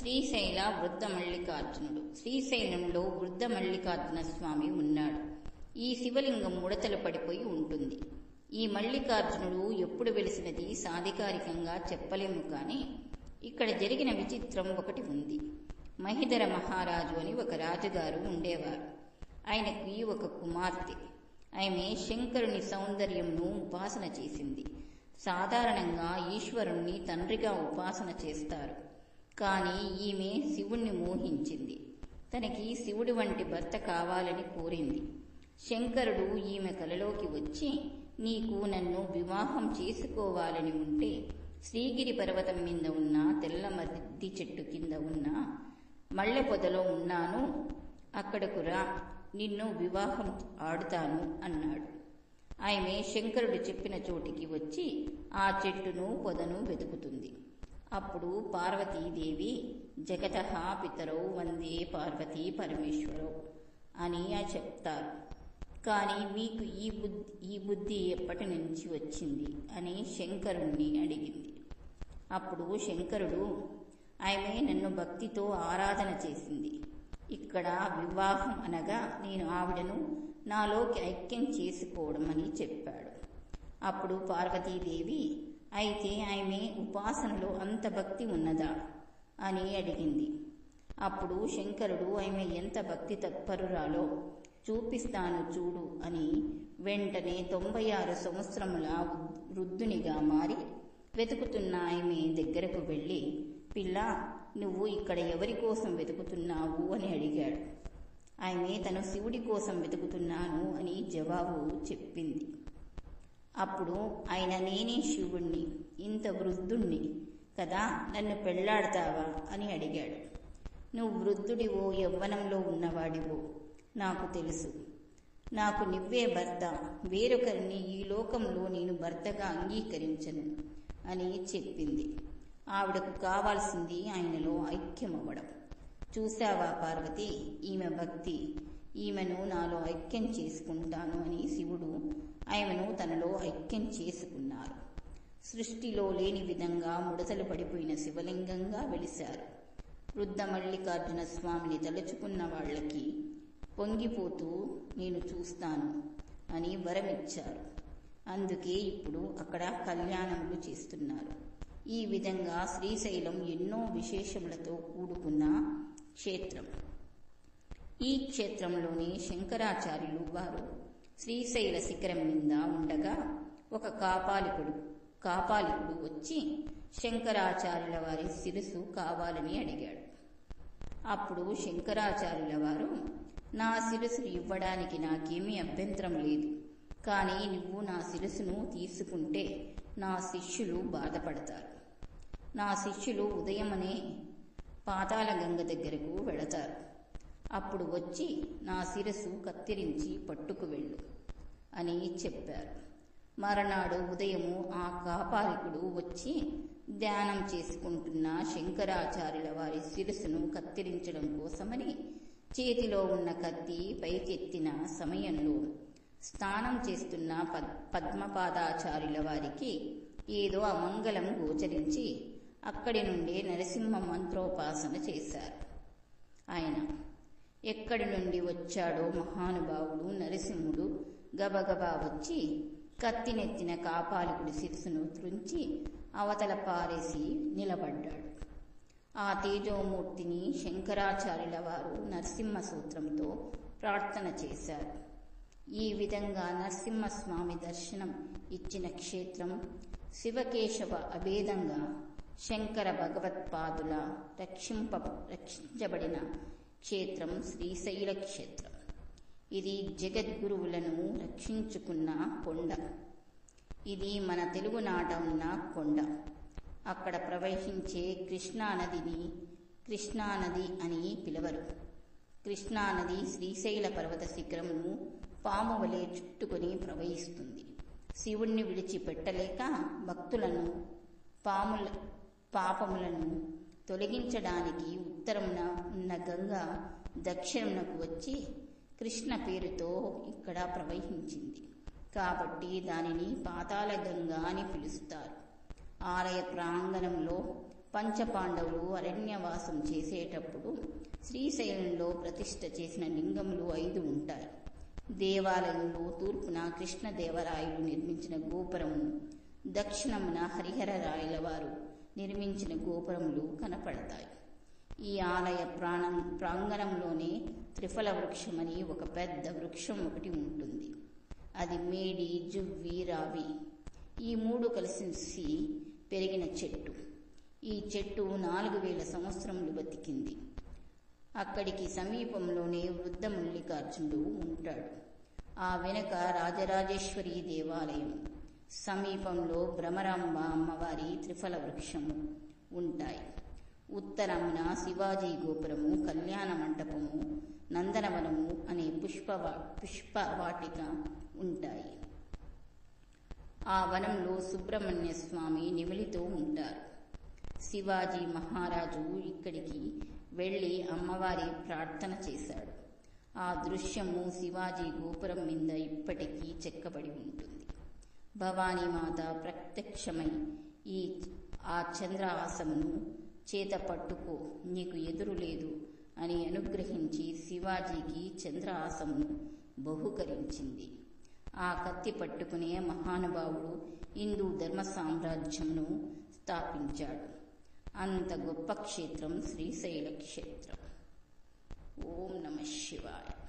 శ్రీశైల వృద్ధ మల్లికార్జునుడు. శ్రీశైలంలో వృద్ధ మల్లికార్జున స్వామి ఉన్నాడు. ఈ శివలింగం ముడతలు పడిపోయి ఉంటుంది. ఈ మల్లికార్జునుడు ఎప్పుడు వెలిసినది సాధికారికంగా చెప్పలేము కానీ ఇక్కడ జరిగిన విచిత్రం ఒకటి ఉంది. మహిధర మహారాజు అని ఒక రాజుగారు ఉండేవారు. ఆయనకి ఒక కుమార్తె. ఆమె శంకరుని సౌందర్యంను ఉపాసన చేసింది. సాధారణంగా ఈశ్వరుణ్ణి తండ్రిగా ఉపాసన చేస్తారు. కానీ ఈమె శివుణ్ణి మోహించింది. తనకి శివుడి వంటి భర్త కావాలని కోరింది. శంకరుడు ఈమె కలలోకి వచ్చి నీకు నన్ను వివాహం చేసుకోవాలని ఉంటే శ్రీగిరి పర్వతం మీద ఉన్న తెల్ల మద్ది చెట్టు కింద ఉన్న మల్లె పొదలో ఉన్నాను. అక్కడకు రా నిన్ను వివాహం ఆడుతాను అన్నాడు. ఆమె శంకరుడు చెప్పిన చోటికి వచ్చి ఆ చెట్టును పొదను వెతుకుతుంది. అప్పుడు పార్వతీదేవి జగత పితరౌ వందే పార్వతీ పరమేశ్వరౌ అని చెప్తారు. కానీ మీకు ఈ బుద్ధి ఈ బుద్ధి ఎప్పటి నుంచి వచ్చింది? అని శంకరుణ్ణి అడిగింది. అప్పుడు శంకరుడు ఆమె నన్ను భక్తితో ఆరాధన చేసింది. ఇక్కడ వివాహం అనగా నేను ఆవిడను నాలోకి ఐక్యం చేసుకోవడం అని చెప్పాడు. అప్పుడు పార్వతీదేవి అయితే ఆమె ఉపాసనలో అంత భక్తి ఉన్నదా? అని అడిగింది. అప్పుడు శంకరుడు ఆమె ఎంత భక్తి తత్పరురాలో చూపిస్తాను చూడు అని వెంటనే తొంభై ఆరు సంవత్సరముల వృద్ధునిగా మారి వెతుకుతున్న ఆమె దగ్గరకు వెళ్ళి పిల్ల నువ్వు ఇక్కడ ఎవరి కోసం వెతుకుతున్నావు? అని అడిగాడు. ఆమె తను శివుడి కోసం వెతుకుతున్నాను అని జవాబు చెప్పింది. అప్పుడు ఆయన నేనే శివుణ్ణి ఇంత వృద్ధుణ్ణి కదా నన్ను పెళ్ళాడతావా అని అడిగాడు. నువ్వు వృద్ధుడివో యవ్వనంలో ఉన్నవాడివో నాకు తెలుసు. నాకు నువ్వే భర్త వేరొకరిని ఈ లోకంలో నేను భర్తగా అంగీకరించను అని చెప్పింది. ఆవిడకు కావాల్సింది ఆయనలో ఐక్యమవ్వడం. చూశావా పార్వతి ఈమె భక్తి ఈమెను నాలో ఐక్యం చేసుకుంటాను అని శివుడు ఆయనను తనలో ఐక్యం చేసుకున్నారు. సృష్టిలో లేని విధంగా ముడతలు పడిపోయిన శివలింగంగా వెలిశారు. వృద్ధ మల్లికార్జున స్వామిని తలుచుకున్న వాళ్ళకి పొంగిపోతూ నేను చూస్తాను అని వరమిచ్చారు. అందుకే ఇప్పుడు అక్కడ కళ్యాణములు చేస్తున్నారు. ఈ విధంగా శ్రీశైలం ఎన్నో విశేషములతో కూడుకున్న క్షేత్రం. ఈ క్షేత్రంలోని శంకరాచార్యులు వారు శ్రీశైల శిఖరం మీద ఉండగా ఒక కాపాలికుడు కాపాలికుడు వచ్చి శంకరాచార్యుల వారి శిరసు కావాలని అడిగాడు. అప్పుడు శంకరాచార్యుల వారు నా శిరస్సును ఇవ్వడానికి నాకేమీ అభ్యంతరం లేదు కానీ నువ్వు నా శిరసును తీసుకుంటే నా శిష్యులు బాధపడతారు. నా శిష్యులు ఉదయమనే పాతాళ గంగ దగ్గరకు వెళతారు. అప్పుడు వచ్చి నా శిరస్సు కత్తిరించి పట్టుకు వెళ్ళు అని చెప్పారు. మరనాడు ఉదయము ఆ కాపాలికుడు వచ్చి ధ్యానం చేసుకుంటున్న శంకరాచార్యుల వారి శిరస్సును కత్తిరించడం కోసమని చేతిలో ఉన్న కత్తి పైకెత్తిన సమయంలో స్నానం చేస్తున్న పద్ పద్మపాదాచార్యుల వారికి ఏదో అమంగళం గోచరించి అక్కడి నుండి నరసింహ మంత్రోపాసన చేశారు. ఆయన ఎక్కడి నుండి వచ్చాడో మహానుభావుడు నరసింహుడు గబగబా వచ్చి కత్తినెత్తిన కాపాలికుడి శిరసును త్రుంచి అవతల పారేసి నిలబడ్డాడు. ఆ తేజోమూర్తిని శంకరాచార్యుల వారు నరసింహ సూత్రంతో ప్రార్థన చేశారు. ఈ విధంగా నరసింహస్వామి దర్శనం ఇచ్చిన క్షేత్రం శివకేశవ అభేదంగా శంకర భగవత్పాదుల రక్షింప రక్షించబడిన క్షేత్రం శ్రీశైల క్షేత్రం. ఇది జగద్గురువులను రక్షించుకున్న కొండ. ఇది మన తెలుగునాట ఉన్న కొండ. అక్కడ ప్రవహించే కృష్ణానదిని కృష్ణానది అని పిలవరు. కృష్ణానది శ్రీశైల పర్వత శిఖరమును పాము వలె చుట్టుకొని ప్రవహిస్తుంది. శివుణ్ణి విడిచిపెట్టలేక భక్తులను పాముల పాపములను తొలగించడానికి ఉత్తరమున ఉన్న గంగ దక్షిణమునకు వచ్చి కృష్ణ పేరుతో ఇక్కడ ప్రవహించింది. కాబట్టి దానిని పాతాళ గంగ అని పిలుస్తారు. ఆలయ ప్రాంగణంలో పంచపాండవులు అరణ్యవాసం చేసేటప్పుడు శ్రీశైలంలో ప్రతిష్ఠ చేసిన లింగములు ఐదు ఉంటాయి. దేవాలయంలో తూర్పున కృష్ణదేవరాయలు నిర్మించిన గోపురము దక్షిణమున హరిహర రాయల వారు నిర్మించిన గోపురములు కనపడతాయి. ఈ ఆలయ ప్రాణం ప్రాంగణంలోనే త్రిఫల వృక్షమని ఒక పెద్ద వృక్షం ఒకటి ఉంటుంది. అది మేడి జువ్వి రావి. ఈ మూడు కలిసి పెరిగిన చెట్టు. ఈ చెట్టు నాలుగు వేల సంవత్సరములు బతికింది. అక్కడికి సమీపంలోనే వృద్ధ మల్లికార్జునుడు ఉంటాడు. ఆ వెనుక రాజరాజేశ్వరి దేవాలయం. సమీపంలో భ్రమరాంబ అమ్మవారి త్రిఫల వృక్షము ఉంటాయి. ఉత్తరమున శివాజీ గోపురము కళ్యాణ మంటపము నందనవనము అనే పుష్ప పుష్ప వాటిక ఉంటాయి. ఆ వనంలో సుబ్రహ్మణ్య స్వామి నిమిలితో ఉంటారు. శివాజీ మహారాజు ఇక్కడికి వెళ్ళి అమ్మవారి ప్రార్థన చేశాడు. ఆ దృశ్యము శివాజీ గోపురం మీద ఇప్పటికీ చెక్కబడి ఉంటుంది. భవానీమాత ప్రత్యక్షమై ఈ ఆ చంద్రహాసమును చేత పట్టుకో నీకు ఎదురు లేదు అని అనుగ్రహించి శివాజీకి చంద్రహాసమును బహుకరించింది. ఆ కత్తి పట్టుకునే మహానుభావుడు హిందూ ధర్మ సామ్రాజ్యమును స్థాపించాడు. అంత గొప్ప క్షేత్రం శ్రీశైల క్షేత్రం. ఓం నమ శివాయ.